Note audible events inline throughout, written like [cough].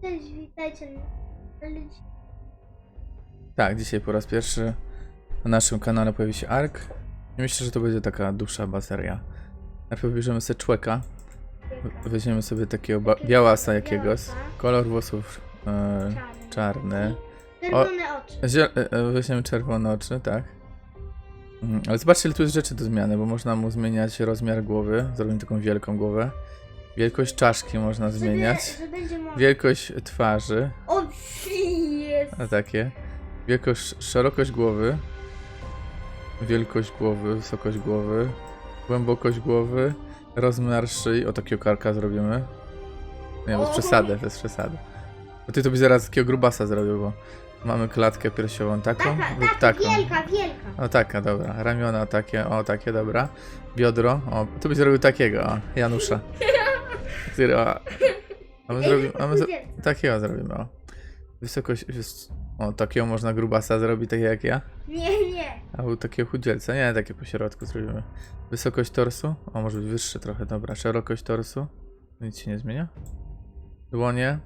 Cześć, witajcie ludzi. Tak, dzisiaj po raz pierwszy na naszym kanale pojawi się Ark. I myślę, że to będzie taka dłuższa baseria. Najpierw bierzemy sobie człeka, weźmiemy sobie takiego ba- białasa jakiegoś, kolor włosów e, czarny, Czerwone oczy. E, e, weźmiemy czerwone oczy, tak. Mhm, Ale zobaczcie, ile tu jest rzeczy do zmiany, bo można mu zmieniać rozmiar głowy, zrobimy taką wielką głowę. Wielkość czaszki można zmieniać. Że, będzie. Wielkość twarzy, O, jest. A takie. Wielkość, szerokość głowy. Wielkość głowy, wysokość głowy. Głębokość głowy. Rozmiar szyi. O takiego karka zrobimy. Nie, bez O. przesady, bez przesady. Bo ty to byś zaraz takiego grubasa zrobił, bo mamy klatkę piersiową taką Taka, lub taka, taką. wielka, wielka. O taka, dobra. Ramiona takie, o takie, dobra. Biodro. O, tu byś zrobił takiego, o, Janusza. [laughs] Który, o. A my, zrobimy, a my zro... Takiego zrobimy, o. Wysokość, wys- o, takiego można grubasa zrobić, tak jak ja. Nie, nie. Albo takiego chudzielca, nie, takie po środku zrobimy. Wysokość torsu, o, może być wyższy trochę, dobra. Szerokość torsu, nic się nie zmienia. Dłonie.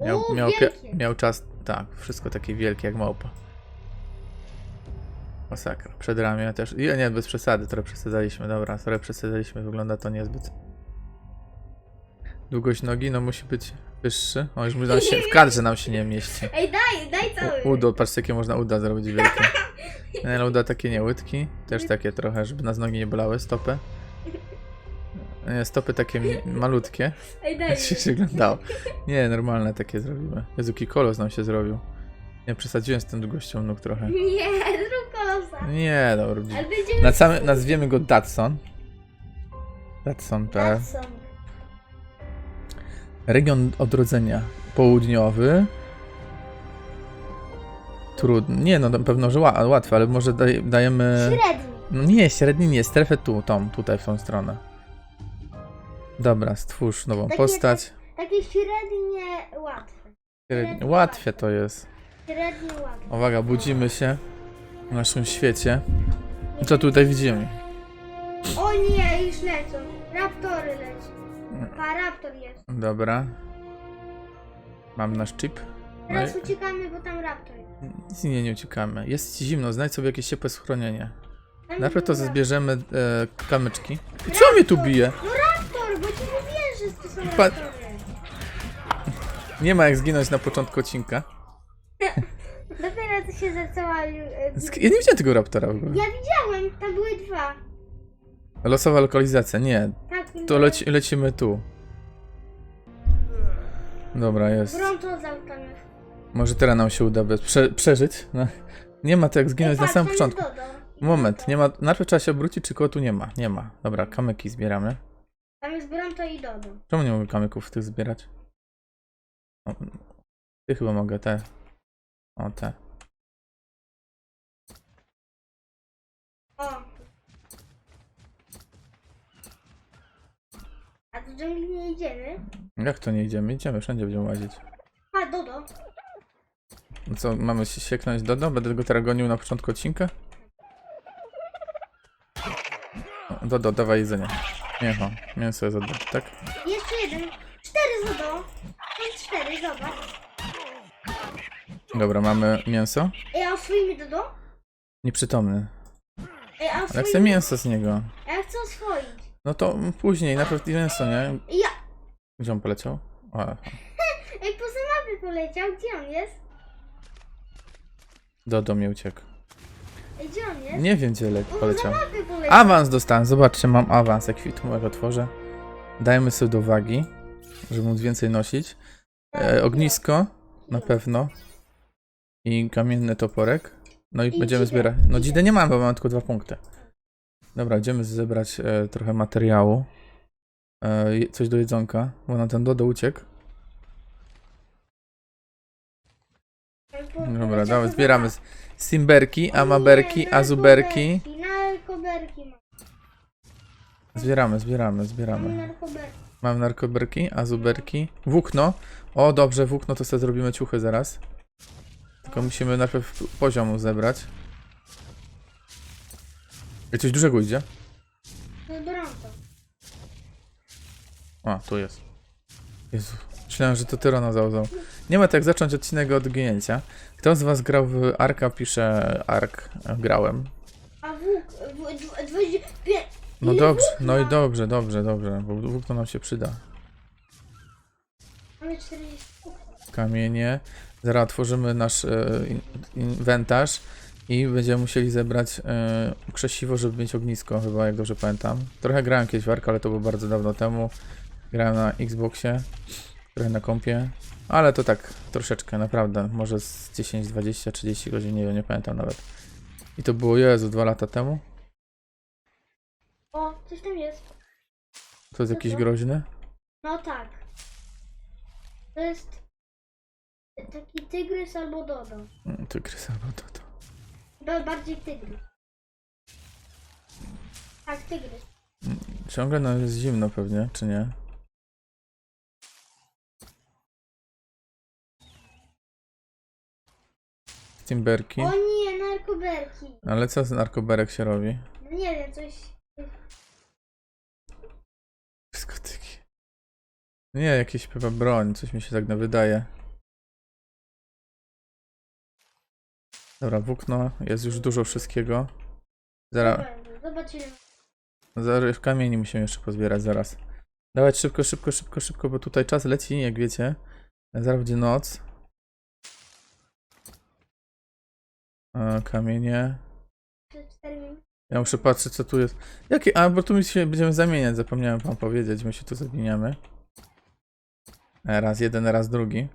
Miał, O, miał, wielkie. miał czas, tak, wszystko takie wielkie jak małpa. Masakra. Przedramię też. I nie, bez przesady, trochę przesadzaliśmy, dobra, trochę przesadzaliśmy, wygląda to niezbyt. Długość nogi, no musi być wyższy. O, już nam się, w kadrze nam się nie mieści. Ej, daj, daj cały. U, udo, patrzcie jakie można uda zrobić wielkie. [laughs] Ale uda takie nie łydki, też takie trochę, żeby nas nogi nie bolały, stopy. Nie, stopy takie malutkie, Ej, daj. jak [laughs] się wyglądało. Nie, normalne takie zrobimy. Jezu, kolos nam się zrobił. Nie, przesadziłem z tą długością nóg trochę. Nie, zrób kolosa. Nie, dobra. Na same, nazwiemy go Datson. Datson, tak. Watson. Region odrodzenia południowy. Trudno. Nie, no na pewno, że ła- łatwe, ale może daj, dajemy. Średni. No nie, średni nie, strefę tu, tą, tutaj w tą stronę. Dobra, stwórz nową Takie- postać. Takie średnie łatwe. Średni, łatwie to jest. Średnie łatwe. Uwaga, budzimy się w naszym świecie. Co tutaj widzimy? O nie, już lecą. Raptory lecą. Raptor jest. Dobra. Mam nasz chip. No Teraz i uciekamy, bo tam raptor jest. nic nie, nie uciekamy. Jest ci zimno, znajdź sobie jakieś ciepłe schronienie. Tam Najpierw to zbierzemy e, kamyczki. I co mnie tu bije? No raptor, bo ci mówiłem, że to są Pa- raptory. Nie ma jak zginąć na początku odcinka. [laughs] Dopiero to się zaczęła... e, Ja nie widziałem tego raptora w ogóle. Ja widziałem, tam były dwa. Losowa lokalizacja, nie. To leci, lecimy tu. Dobra, jest. Może teraz nam się uda bez prze przeżyć. No. Nie ma to jak zginąć na samym początku. Moment, nie ma. Najpierw trzeba się obrócić, czy koło tu nie ma. Nie ma. Dobra, kamyki zbieramy. Tam jest Bronto i Dodo. Czemu nie mogę kamyków tych zbierać? O, ty chyba mogę te. O, te. O. do dżungli nie idziemy? Jak to nie idziemy? Idziemy, wszędzie będziemy łazić. A, Dodo. Co, mamy się sieknąć Dodo? Będę go teraz gonił na początku odcinka? O, Dodo, dawaj jedzenie. Nie, o, mięso jest oddać, tak? Jeszcze jeden. Cztery z Dodo. Mam cztery, zobacz. Dobra, mamy mięso. Ej, a oswoimy Dodo? Nieprzytomny. Ej, a Ale chcę oswoimy... mięso z niego. Ja chcę oswoić. No to później, najpierw mięso, nie? Ja... Gdzie on poleciał? O, [laughs] Ej, poza mapy poleciał. Gdzie on jest? Dodo mi uciekł. Ej, gdzie on jest? Nie wiem, gdzie le- Poza poleciał. mapy poleciał. Awans dostałem, zobaczcie, mam awans, ekwitumek otworzę. Dajmy sobie do wagi, żeby móc więcej nosić. E, ognisko, na pewno. I kamienny toporek. No i, I będziemy dzidę. zbierać. No dzidę nie mam, bo mam tylko dwa punkty. Dobra, idziemy zebrać e, trochę materiału. E, coś do jedzonka, bo na ten Dodo uciekł. Dobra, dawaj, zbieramy simberki, amaberki, azuberki. narkoberki, mam. Zbieramy, zbieramy, Mam zbieramy. narkoberki. Mam narkoberki, azuberki, włókno. O, dobrze, włókno to sobie zrobimy ciuchy zaraz. Tylko musimy najpierw poziomu zebrać. I coś dużego idzie? To Bronto. A, tu jest. Jezu, myślałem, że to tyranozaurą. Nie ma tak zacząć odcinek od ginięcia. Kto z was grał w Arka, pisze Ark. Grałem. A włók, No dobrze, no i dobrze, dobrze, dobrze, bo włókno nam się przyda. Mamy 40 Kamienie. Zaraz otworzymy nasz e, in- inwentarz i będziemy musieli zebrać e, krzesiwo, żeby mieć ognisko, chyba jak dobrze pamiętam. Trochę grałem kiedyś w ale to było bardzo dawno temu. Grałem na Xboxie, trochę na kompie, ale to tak troszeczkę, naprawdę, może z 10, 20, 30 godzin, nie wiem, nie pamiętam nawet. I to było, Jezu, dwa lata temu? O, coś tam jest. To jest jakiś groźny? No tak. To jest taki tygrys albo dodo. Tygrys albo to, to. Ba- Bardziej tygrys. Tak, tygrys. Ciągle nam jest zimno pewnie, czy nie? Timberki. O nie, narkoberki. Ale co z narkoberek się robi? No nie wiem, coś... Dyskotyki. Nie, jakieś chyba broń, coś mi się tak wydaje. Dobra, włókno, jest już dużo wszystkiego. Zaraz, Zobaczymy. zaraz kamieni musimy jeszcze pozbierać, zaraz. Dawać szybko, szybko, szybko, szybko, bo tutaj czas leci, jak wiecie. Zaraz będzie noc. E, kamienie. Przez 4 minuty. Ja muszę patrzeć, co tu jest. Jakie? A, bo tu my się będziemy zamieniać, zapomniałem wam powiedzieć. My się tu zamieniamy. Raz jeden, raz drugi.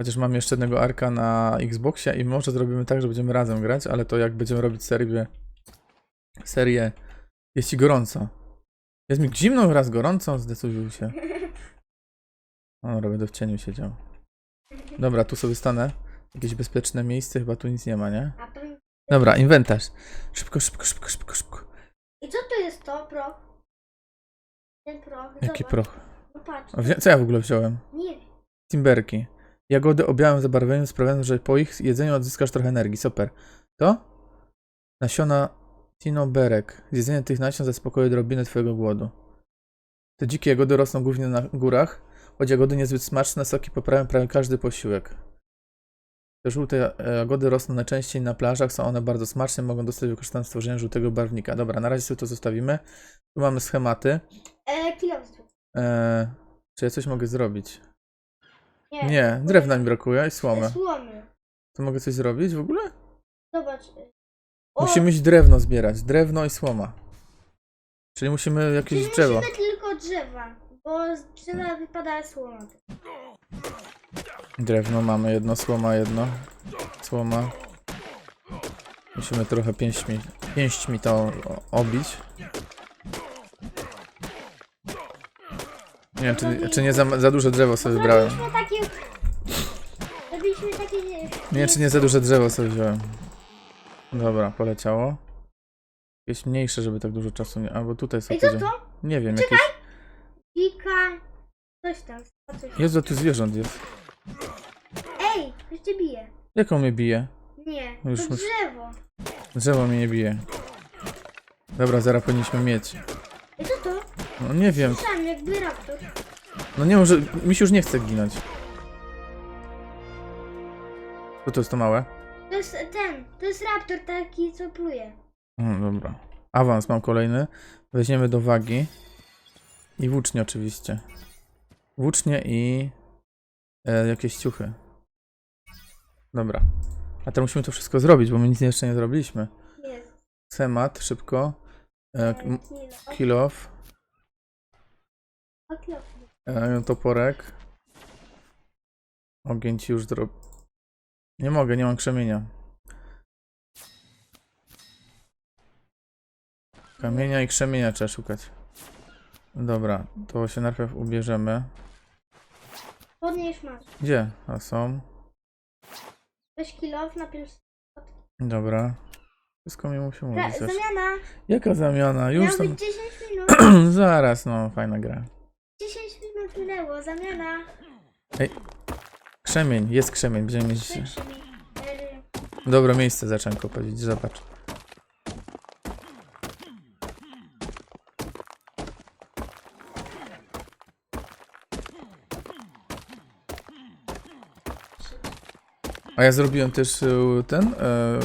Chociaż mam jeszcze jednego arka na Xboxie i może zrobimy tak, że będziemy razem grać, ale to jak będziemy robić serię. Serię. Jest ci gorąco. Jest mi zimno, raz gorąco, zdecyduj się. [laughs] O, będę w cieniu siedział. Dobra, tu sobie stanę. Jakieś bezpieczne miejsce, chyba tu nic nie ma, nie? Dobra, inwentarz. Szybko, szybko, szybko, szybko, szybko. I co to jest to, pro? Ten pro. Jaki proch? No patrz. A Co ja w ogóle wziąłem? Nie. Timberki. Jagody o białym zabarwieniu sprawiają, że po ich jedzeniu odzyskasz trochę energii. Super. To? Nasiona tinoberek. Zjedzenie tych nasion zaspokoi odrobinę twojego głodu. Te dzikie jagody rosną głównie na górach, choć jagody niezbyt smaczne, soki poprawiają prawie każdy posiłek. Te żółte jagody rosną najczęściej na plażach, są one bardzo smaczne, mogą dostać wykorzystane w stworzeniu żółtego barwnika. Dobra, na razie sobie to zostawimy. Tu mamy schematy. E, kilowstwo. E, czy ja coś mogę zrobić? Nie. Nie, drewna mi brakuje i słomy. Słomy. To mogę coś zrobić w ogóle? Zobacz. O, Musimy iść drewno zbierać. Drewno i słoma. Czyli musimy jakieś czyli drzewo. musimy tylko drzewa, bo z drzewa wypada słoma. Drewno mamy jedno, słoma jedno. Słoma. Musimy trochę pięśćmi, pięśćmi to o- obić. Nie wiem, czy, czy nie za, za duże drzewo sobie wybrałem. Zrobiliśmy takie... Zrobiliśmy takie... Nie wiem, czy nie za duże drzewo sobie wziąłem. Dobra, poleciało. Jakieś mniejsze, żeby tak dużo czasu nie... Albo tutaj sobie I co to? Nie wiem, jakieś... Pika... Coś tam. Coś. Jezu, tu zwierząt jest. Ej, już cię bije. Jak on mnie bije? Nie, Już to muszę- drzewo. Drzewo mnie nie bije. Dobra, zaraz powinniśmy mieć. I co to? No nie wiem. Sam jakby raptor. No nie może. Mi się już nie chce ginąć. Co to jest to małe? To jest ten, to jest raptor taki, co pluje. No dobra. Awans mam kolejny. Weźmiemy do wagi. I włócznie oczywiście. Włócznie i e, jakieś ciuchy. Dobra. A teraz musimy to wszystko zrobić, bo my nic jeszcze nie zrobiliśmy. Jest. Schemat, szybko. E, Kilo. kill off. Kilo. E, toporek. Ogień ci już zrobi. Nie mogę, nie mam krzemienia. Kamienia i krzemienia trzeba szukać. Dobra, to się najpierw ubierzemy. Podnieś masz. Gdzie? A są. Weź kilo, napisz. Dobra. Wszystko mi musi mówić. Zamiana. Jaka zamiana? Już Miał tam... być 10 minut. [clears throat] Zaraz, no, fajna gra. 10 minut minęło, zamiana. Ej. Krzemień, jest krzemień, będziemy mieć Trzy, dobre miejsce zacząłem kopać, zobacz. A ja zrobiłem też e, ten, e,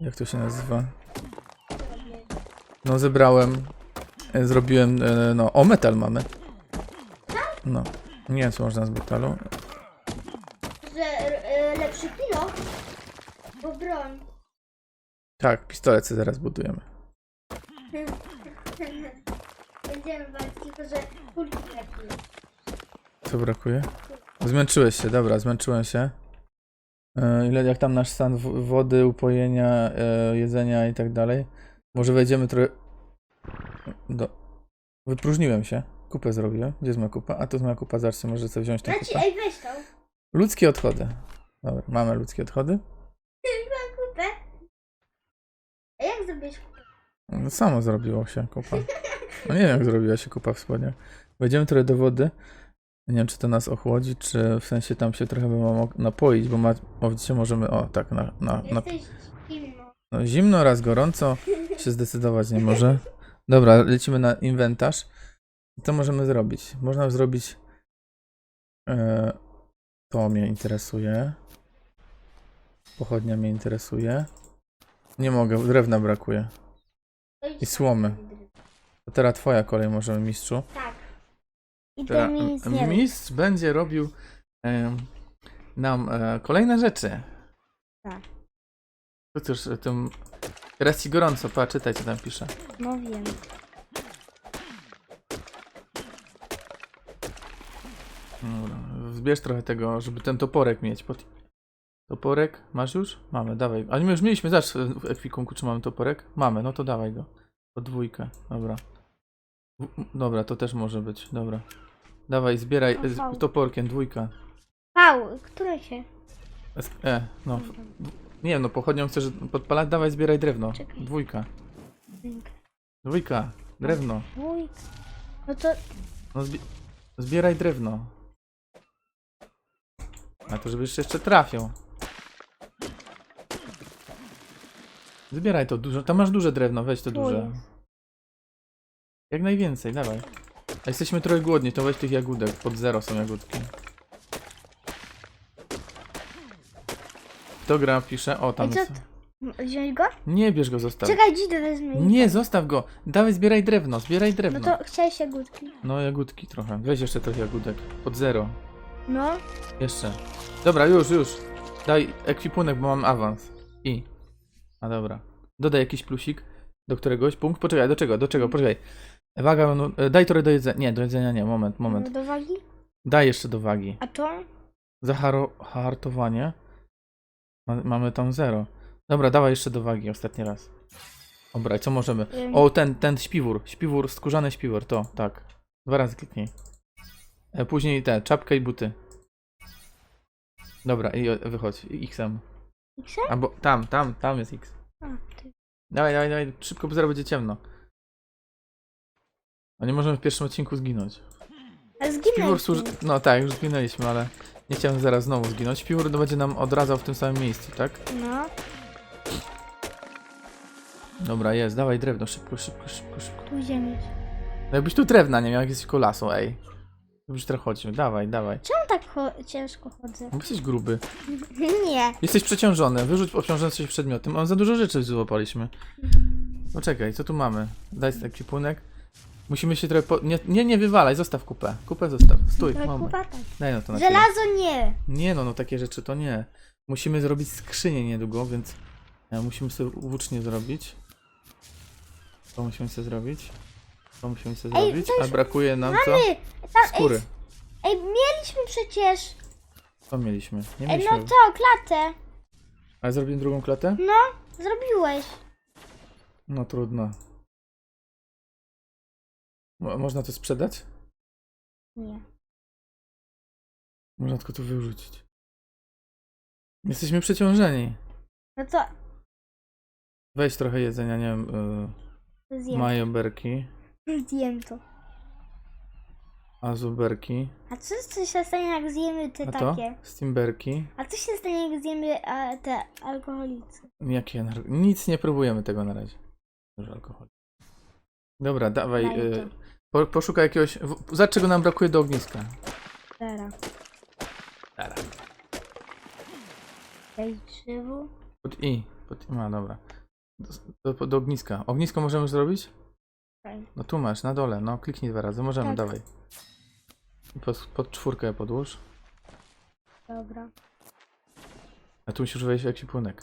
jak to się nazywa? No zebrałem e, Zrobiłem. E, no, o, metal mamy. No. Nie wiem, co można z metalu. Że e, lepszy kilo? Bo broń. Tak, pistolet sobie zaraz budujemy. [laughs] Będziemy walczyć, tylko że kulki brakuje. Co brakuje? Zmęczyłeś się, dobra, zmęczyłem się. Ile, jak tam nasz stan wody, upojenia, jedzenia i tak dalej? Może wejdziemy trochę... Do... Wypróżniłem się. Kupę zrobiłem. Gdzie jest moja kupa? A tu jest moja kupa, zobaczcie, może sobie wziąć tę kupę. ej, weź tą Ludzkie odchody. Dobra, mamy ludzkie odchody. [laughs] kupę. A jak zrobić kupę? No, samo zrobiło się kupa. No nie wiem, jak zrobiła się kupa w spodniach. Wejdziemy trochę do wody. Nie wiem, czy to nas ochłodzi, czy w sensie tam się trochę będziemy mo- napoić, bo ma, o, widzicie, możemy, o tak, na, na, na, Jesteś zimno. no, zimno raz gorąco, się zdecydować nie może. [laughs] Dobra, lecimy na inwentarz. Co możemy zrobić? Można zrobić, e, to mnie interesuje. Pochodnia mnie interesuje. Nie mogę, drewna brakuje. I słomy. To teraz twoja kolej możemy, mistrzu. Tak. I Teraz ten mi nic nie robi. mistrz będzie robił em, nam e, kolejne rzeczy. Tak. To cóż, e, tym... Teraz ci gorąco, pa, czytaj co tam pisze. No wiem. Dobra, zbierz trochę tego, żeby ten toporek mieć. Pod... Toporek, masz już? Mamy, dawaj. Ale my już mieliśmy, zacz w ekwipunku, czy mamy toporek? Mamy, no to dawaj go. Po dwójkę, dobra. W- Dobra, to też może być, dobra. Dawaj, zbieraj e, z toporkiem, dwójka. Pał, które się? S- E, no. Nie wiem, no pochodnią chcesz podpalać, dawaj zbieraj drewno. Czekaj. Dwójka. Dwójka. Drewno. Wójt. No to No zbi zbieraj drewno. A to żebyś jeszcze trafiał. Zbieraj to dużo. Tam masz duże drewno, weź to tu duże. jest. Jak najwięcej, dawaj. A jesteśmy trochę głodni, to weź tych jagódek. Pod zero są jagódki. Kto gra, pisze. O, tam Ej, co jest. to? Wziąć go? Nie bierz go, zostaw. Czekaj, dzidę wezmę. i- Nie, zostaw go. Dawaj, zbieraj drewno, zbieraj No drewno. to chciałeś jagódki. No, jagódki trochę. Weź jeszcze trochę jagódek. Pod zero. No. Jeszcze. Dobra, już, już. Daj ekwipunek, bo mam awans. I. A dobra. Dodaj jakiś plusik do któregoś. Punkt. Poczekaj, do czego? Do czego? Poczekaj. Waga, no, e, daj trochę do jedzenia. Nie, do jedzenia nie. Moment, moment. Do wagi? Daj jeszcze do wagi. A to? Zahartowanie. Ma, mamy tam zero. Dobra, dawaj jeszcze do wagi ostatni raz. Dobra, i co możemy? O, ten, ten śpiwór. Śpiwór, skórzany śpiwór, to, tak. Dwa razy kliknij. E, później te, czapkę i buty. Dobra, i o, wychodź. I X-em. X? Albo tam, tam, tam jest X. A, ty. Dawaj, dawaj, dawaj, szybko, bo zaraz będzie ciemno. A nie możemy w pierwszym odcinku zginąć. A Śpiwór zginął. służy... No tak, już zginęliśmy, ale nie chciałem zaraz znowu zginąć. Śpiwór no, będzie nam odradzał w tym samym miejscu, tak? No. Dobra, jest, dawaj drewno, szybko, szybko, szybko, szybko. Tu ziemię. No jakbyś tu drewna nie miał, jak jest tylko lasu, ej. Już trochę chodźmy, dawaj, dawaj. Czemu tak cho- ciężko chodzę? Bo jesteś gruby. [laughs] Nie. Jesteś przeciążony, wyrzuć obciążające się przedmioty. Mam za dużo rzeczy złapaliśmy. Poczekaj, co tu mamy? Daj ekwipunek. Musimy się trochę po... Nie, nie, nie wywalaj, zostaw kupę. Kupę zostaw. Stój, Ale kupa tak. Daj no to na chwilę. Żelazo nie. Nie no, no takie rzeczy to nie. Musimy zrobić skrzynię niedługo, więc e, musimy sobie włócznie zrobić. To musimy sobie zrobić. To musimy sobie Ej, zrobić, to a już brakuje nam co? Mamy. Tam, Skóry. Ej, ej, mieliśmy przecież. Co mieliśmy? Nie Ej, mieliśmy. no to, klatę. Ale zrobimy drugą klatę? No, zrobiłeś. No trudno. Mo- można to sprzedać? Nie. Można tylko to wyrzucić. Jesteśmy przeciążeni. No to Weź trochę jedzenia, nie wiem, y, zjem. majoberki, Zjem to. azuberki, A co, co się stanie, jak zjemy te a to takie? stimberki. A co się stanie, jak zjemy a, te alkoholicy? Jakie Nic nie próbujemy tego na razie. Dużo alkoholu. Dobra, dawaj. Daj Y, to. Po, poszukaj jakiegoś. w- Za czego nam brakuje do ogniska? Teraz. Dobra. Ej, drzewo. Pod I. Pod I. A, dobra. Do, do, do ogniska. Ognisko możemy zrobić? Fajnie. No tu masz, na dole. No kliknij dwa razy. Możemy, Tak. dawaj. I Pod, pod czwórkę podłóż. Dobra. A tu musisz wejść w ekwipunek.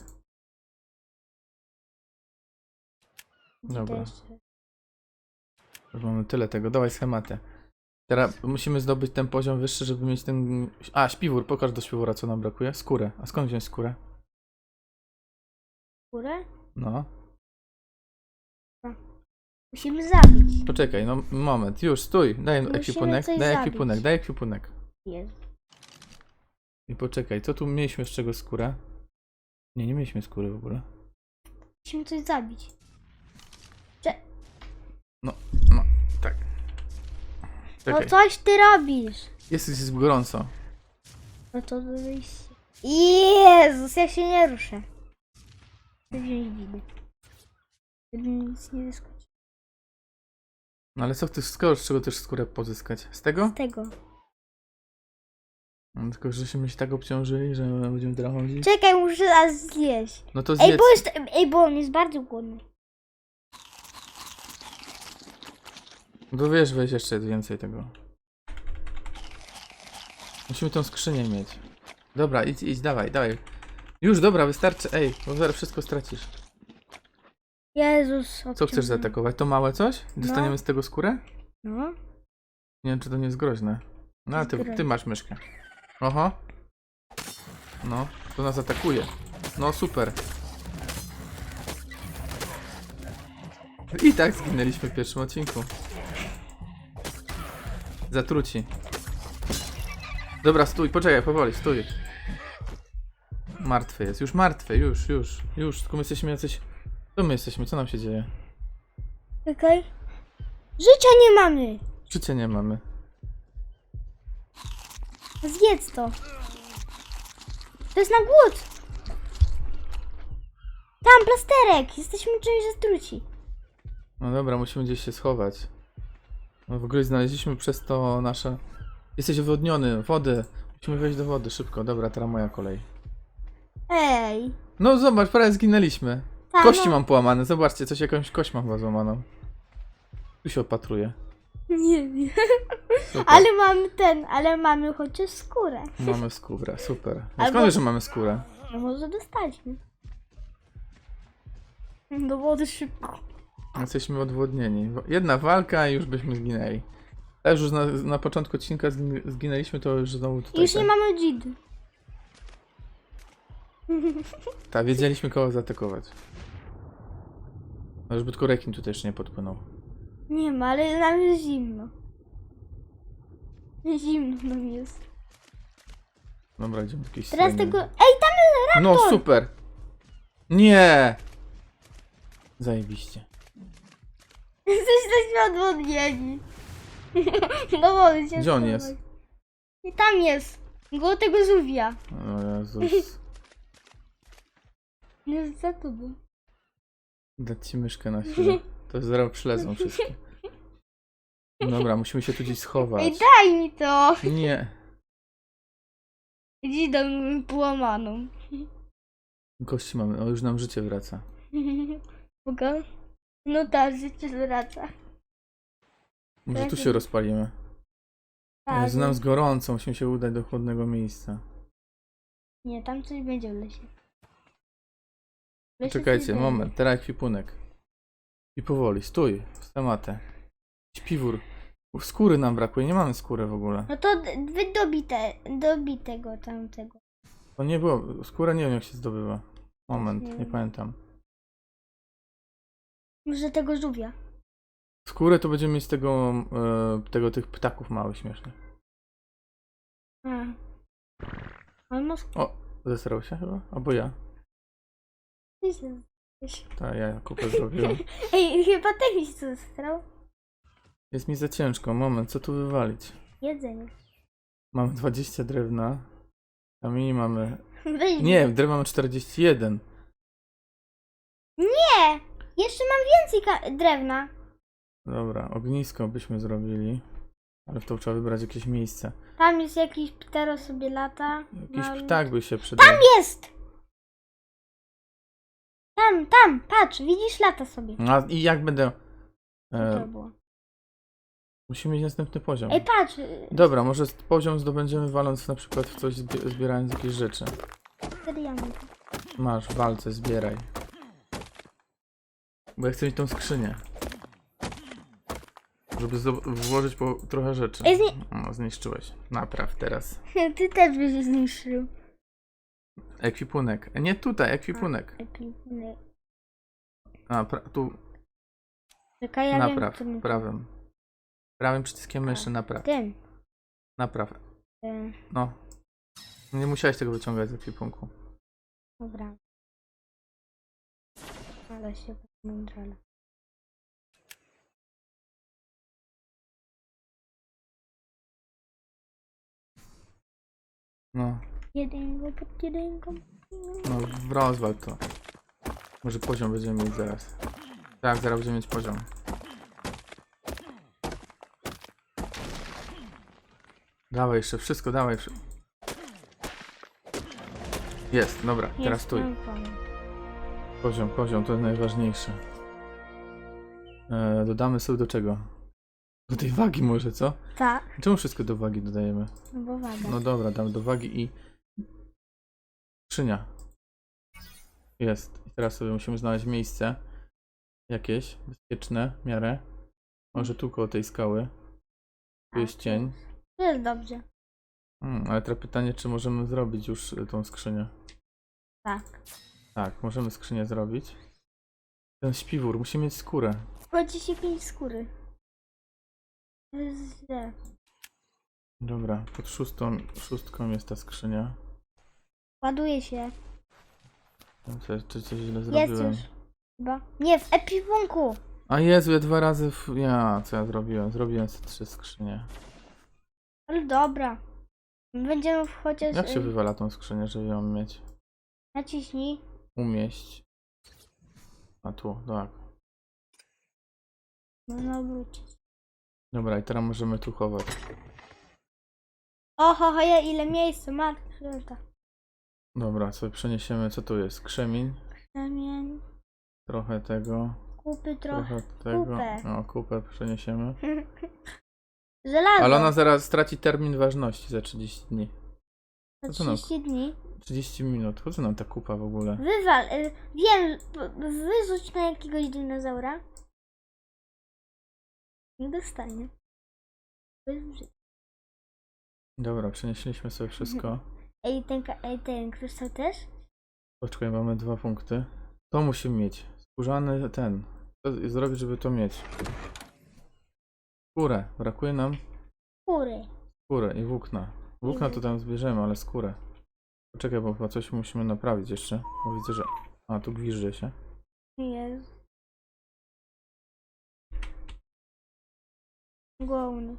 Gdzie Dobra. Już mamy tyle tego. Dawaj schematę. Teraz musimy zdobyć ten poziom wyższy, żeby mieć ten... A, śpiwór. Pokaż do śpiwóra, co nam brakuje. Skórę. A skąd wziąć skórę? Górę? No. Musimy zabić. Poczekaj, no moment. Już, stój. Daj Musimy ekwipunek. coś Daj zabić. ekwipunek, daj ekwipunek. I poczekaj, co tu mieliśmy z czego skórę? Nie, nie mieliśmy skóry w ogóle. Musimy coś zabić. No. No Czekaj, coś ty robisz. jest, jest gorąco. No to do wyjścia. Jezus, ja się nie ruszę. Chcę wziąć widy. Żeby mi nic nie wyskoczyło. No ale co chcesz, skoro z czego też skórę pozyskać? Z tego? Z tego. No, tylko, że się tak obciążyli, że będziemy teraz chodzić. Czekaj, muszę nas zjeść. No to Ej, zjedz. bo jest, ej, bo on jest bardzo głodny. No wiesz, weź jeszcze więcej tego. Musimy tą skrzynię mieć. Dobra, idź, idź, dawaj, dawaj. Już, dobra, wystarczy. Ej, bo zaraz wszystko stracisz. Jezus. Co chcesz zaatakować? To małe coś? Dostaniemy No. z tego skórę? No. Nie wiem, czy to nie jest groźne. No, ale ty, ty masz myszkę. Oho. No, to nas atakuje. No, super. I tak zginęliśmy w pierwszym odcinku. Zatruci. Dobra, stój, poczekaj, powoli, stój. Martwy jest, już martwy, już, już, już. Tylko my jesteśmy jacyś... Co my jesteśmy? Co nam się dzieje? Czekaj. Życia nie mamy. Życia nie mamy. Zjedz to. To jest na głód. Tam, plasterek. Jesteśmy czymś zatruci. No dobra, musimy gdzieś się schować. No w ogóle znaleźliśmy przez to nasze... Jesteś wywodniony, wody. Musimy wejść do wody, szybko. Dobra, teraz moja kolej. Ej. No zobacz, prawie zginęliśmy. Ta, Kości no. mam połamane, zobaczcie, coś jakąś kość mam chyba złamaną. Tu się opatruję. Nie wiem. Super. Ale mamy ten, ale mamy chociaż skórę. Mamy skórę, super. No Albo- skąd wiesz, że mamy skórę? No może dostaliśmy. Do wody szybko. Jesteśmy odwodnieni. Wo- Jedna walka i już byśmy zginęli. Też już na, na początku odcinka zgin- zginęliśmy, to już znowu tutaj. Już nie tak. mamy dzid. [laughs] Tak, wiedzieliśmy kogo zaatakować. No żeby tylko rekin tutaj jeszcze nie podpłynął. Nie ma, ale nam jest zimno. Zimno nam jest. Dobra, idziemy do jakiejś Teraz strony. tego... Ej, tam jest No super! Nie! Zajebiście. Jesteśmy odwodnieni. Do [laughs] wody się Gdzie on schować. jest? I tam jest. Go tego żółwia. O Jezus. [laughs] Jest za tobą. Dać ci myszkę na [laughs] chwilę. To zaraz przylezą wszystkie. Dobra, musimy się tu gdzieś schować. Ej, daj mi to. Nie. Dzidę połamaną. Kości mamy. O, już nam życie wraca. Mogę? No tak, życie zwraca. Może tu Tak. się rozpalimy. Tak. Nam z gorąco, musimy się udać do chłodnego miejsca. Nie, tam coś będzie w lesie. W lesie Czekajcie, coś moment, teraz ekwipunek. I powoli, stój, w tematę. Śpiwór. Skóry nam brakuje, nie mamy skóry w ogóle. No to d- wy dobite, dobitego tamtego. To nie było, skóra nie wiem jak się zdobywa. Moment, Nie pamiętam. Może tego żółwia. Skórę to będziemy mieć z tego, e, tego tych ptaków małych śmiesznych. A. On ma sk- O, zesrał się chyba? Albo ja. Tak, ja kupę zrobiłem. [laughs] Ej, chyba ten mi się zestrał. Jest mi za ciężko, moment, co tu wywalić? Jedzenie. Mamy 20 drewna. Kamieni mamy... [laughs] Weź Nie, drewna mamy 41. Nie! Jeszcze mam więcej drewna. Dobra, ognisko byśmy zrobili. Ale w to trzeba wybrać jakieś miejsce. Tam jest jakiś ptero sobie lata. Jakiś Mały. ptak by się przydał. Jest! Tam, tam, patrz, widzisz, lata sobie. A i jak będę... To E, było? musimy mieć następny poziom. Ej, patrz, Dobra, może poziom zdobędziemy waląc na przykład w coś, zbie- zbierając jakieś rzeczy. seriami. Masz, w walce, zbieraj. Bo ja chcę mieć tą skrzynię. Żeby włożyć po trochę rzeczy. Ej, zni- No, zniszczyłeś. Napraw teraz. [laughs] Ty też byś zniszczył. Ekwipunek. Nie tutaj, ekwipunek. Ekwipunek. A, pra- tu Czekaj, ja napraw. wiem, którym- Prawym. Prawym przyciskiem myszy napraw. Tym. Napraw. tym. No. Nie musiałeś tego wyciągać z ekwipunku. Dobra. Ale się mądrala. No. Jedynką pod jedynką. No, rozwal to. Może poziom będziemy mieć zaraz. Tak, zaraz będziemy mieć poziom. Dawaj jeszcze, wszystko dawaj. wszy- Jest, dobra, teraz Jest, stój. pomysł. Poziom, poziom, to jest najważniejsze. E, dodamy sobie do czego? Do tej wagi może, co? Tak, Czemu wszystko do wagi dodajemy? no bo waga. No dobra, dam do wagi i... Skrzynia. Jest. I teraz sobie musimy znaleźć miejsce. Jakieś, bezpieczne, w miarę. Może tu koło tej skały. Tu jest cień. To jest dobrze. Hmm, ale teraz pytanie, czy możemy zrobić już y, tą skrzynię. Tak. Tak, możemy skrzynię zrobić. Ten śpiwór, musi mieć skórę. Wchodzi się pięć skóry. To jest źle. Dobra, pod szóstą, szóstką jest ta skrzynia. Ładuje się. Czy, czy coś źle Jest zrobiłem? już. Chyba. Nie, w epipunku. A Jezu, ja dwa razy... W... Ja, co ja zrobiłem? Zrobiłem sobie trzy skrzynie. Ale dobra. Będziemy w chociaż... Jak się y, wywala tą skrzynię, żeby ją mieć? Naciśnij. Umieść. A tu, tak. Można obrócić. Dobra, i teraz możemy tu chować. Oho, ho, ja ile miejsca, matka święta. Dobra, sobie przeniesiemy, co tu jest? Krzemień, Kamień, trochę tego, kupy trochę. trochę tego. kupę. O, kupę przeniesiemy. [laughs] Żelazo. Ale ona zaraz straci termin ważności za 30 dni. Za co nam- 30 dni. 30 minut. Po co nam ta kupa w ogóle? Wywal, y, wiem, p- wyrzuć na jakiegoś dinozaura. Nie dostanie. Brzydkie. Dobra, przenieśliśmy sobie wszystko. [laughs] Ej, ten, ka- ej, ten kryształ też? Poczekaj, mamy dwa punkty. To musimy mieć. Skórzany ten. Co zrobić, żeby to mieć? Skórę. Brakuje nam Kury. skórę i włókna. Włókna to tam zbierzemy, ale skórę. Poczekaj, bo chyba coś musimy naprawić jeszcze. Bo widzę, że... A, tu gwiżdże się. Jest. Głowny.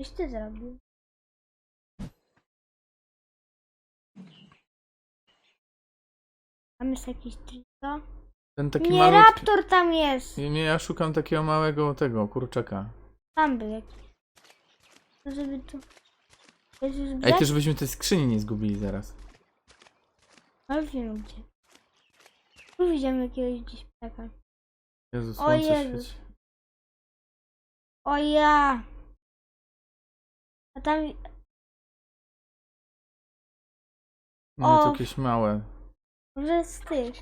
Coś ty zrobił? Tam jest jakiś triko? Ten taki Nie, malutki... raptor tam jest! Nie, nie, ja szukam takiego małego tego, kurczaka. Tam był jakiś. To żeby tu... Już Ej, brzeg? ty żebyśmy tej skrzyni nie zgubili zaraz. Ale wiem gdzie. Tu widziałem jakiegoś gdzieś ptaka. Jezu, O słońce Jezu. świeci. O ja! A tam... Nie, to O. jakieś małe. Może jest ty.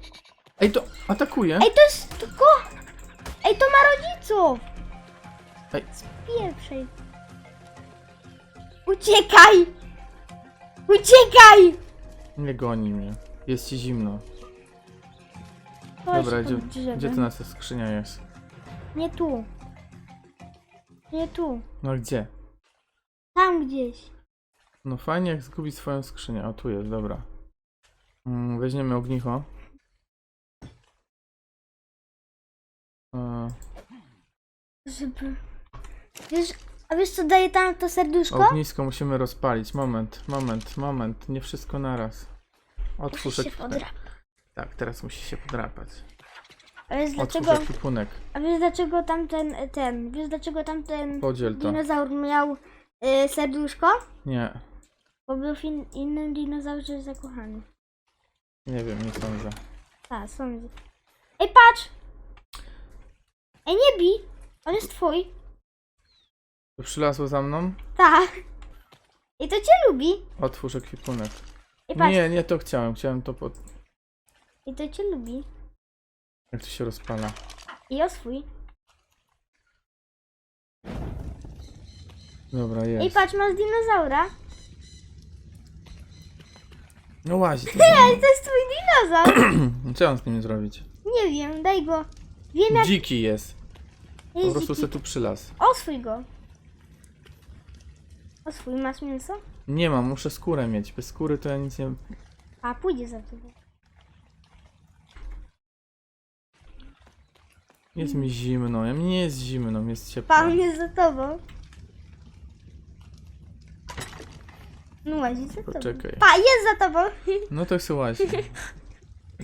Ej, to atakuje! Ej, to jest tylko... Ej, to ma rodziców! Ej. Z pierwszej. Uciekaj! Uciekaj! Nie goni mnie. Jest ci zimno. Chodź Dobra, pod gdzie, drzewem. gdzie to nasza skrzynia jest? Nie tu. Nie tu. No gdzie? Tam gdzieś. No fajnie jak zgubić swoją skrzynię. O, tu jest, dobra. Mm, weźmiemy ognicho. E, Żeby... Wiesz, a wiesz co daje tam to serduszko? ognisko musimy rozpalić. Moment, moment, moment. Nie wszystko naraz. Otwórz się ekwipunek. podrapać. Tak, teraz musi się podrapać. A wiesz Otwórz dlaczego... ekwipunek. A wiesz dlaczego tamten, ten... Wiesz dlaczego tamten Podziel to. dinozaur miał y, serduszko? Nie. Bo był w in, innym dinozaurze zakochany. Nie wiem, nie sądzę. Tak, sądzę. Ej, patrz! Ej, nie bij! On jest twój. To przylazło za mną? Tak. I to cię lubi. Otwórz ekwipunek. Patrz. Nie, nie to chciałem. Chciałem to pod... I to cię lubi. Jak to się rozpala. I o swój. Dobra, jest. patrz, masz dinozaura. No łazi. [laughs] Ej, to jest twój dinozaur. [clears throat] Co mam z nim zrobić? Nie wiem, daj go. Wiem jak Dziki jest. Po prostu dziki. se tu przylaz. Oswój go. Oswój, masz mięso? Nie mam, muszę skórę mieć. Bez skóry to ja nic nie... A, pójdzie za tobą. Jest mi zimno. Ja mi nie jest zimno, mi jest ciepło. Pan jest za tobą. No łazi za tobą. Poczekaj. Pa, jest za tobą. [laughs] No to chcę łazi.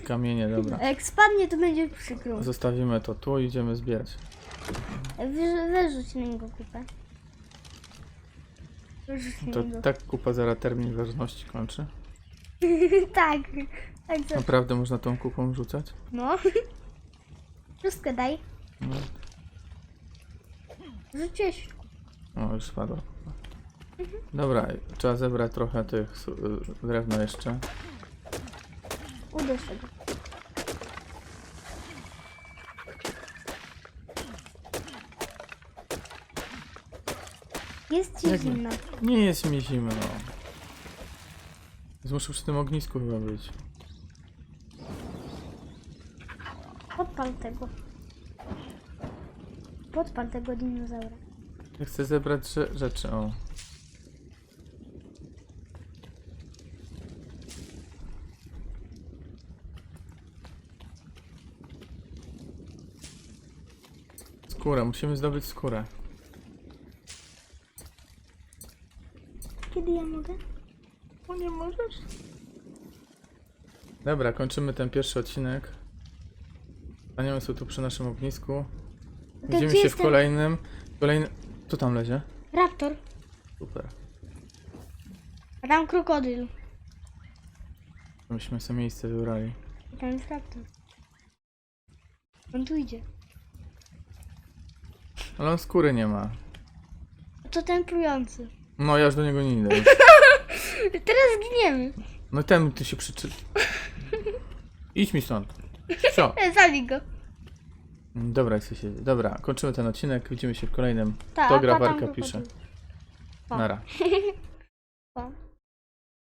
Kamienie, dobra. Jak spadnie, to będzie przykro. Zostawimy to tu i idziemy zbierać. Wyrzu- Wyrzuć na niego kupę. To tak kupa zaraz termin ważności kończy. [laughs] tak. Tak, za... Naprawdę można tą kupą rzucać? No. [laughs] Wszystko daj. No. Rzuciłeś. O, już spadła. Dobra, trzeba zebrać trochę tych y, drewna jeszcze. Uderz tego. Jest ci Jak- zimno. Nie jest mi zimno. Więc muszę przy tym ognisku chyba być. Podpal tego. Podpal tego dinozaura. Ja chcę zebrać rze- rzeczy, o. Skórę, musimy zdobyć skórę. Kiedy ja mogę? O, nie możesz? Dobra, kończymy ten pierwszy odcinek. Staniemy sobie tu przy naszym ognisku. To Widzimy gdzie się w kolejnym. Kolejny. Co tam lezie? Raptor. Super. A tam krokodyl. Myśmy sobie miejsce wybrali. A tam jest raptor. On tu idzie. Ale on skóry nie ma. A to ten plujący. No ja już do niego nie idę. już. [laughs] Teraz zginiemy. No ten ty się przyczy... Idź mi stąd. Co? [laughs] Zabij go. Dobra, chcę się... Dobra, kończymy ten odcinek. Widzimy się w kolejnym. Ta, To ta tam krokodyl. pisze. Pa. Nara. Pa. [laughs] [laughs]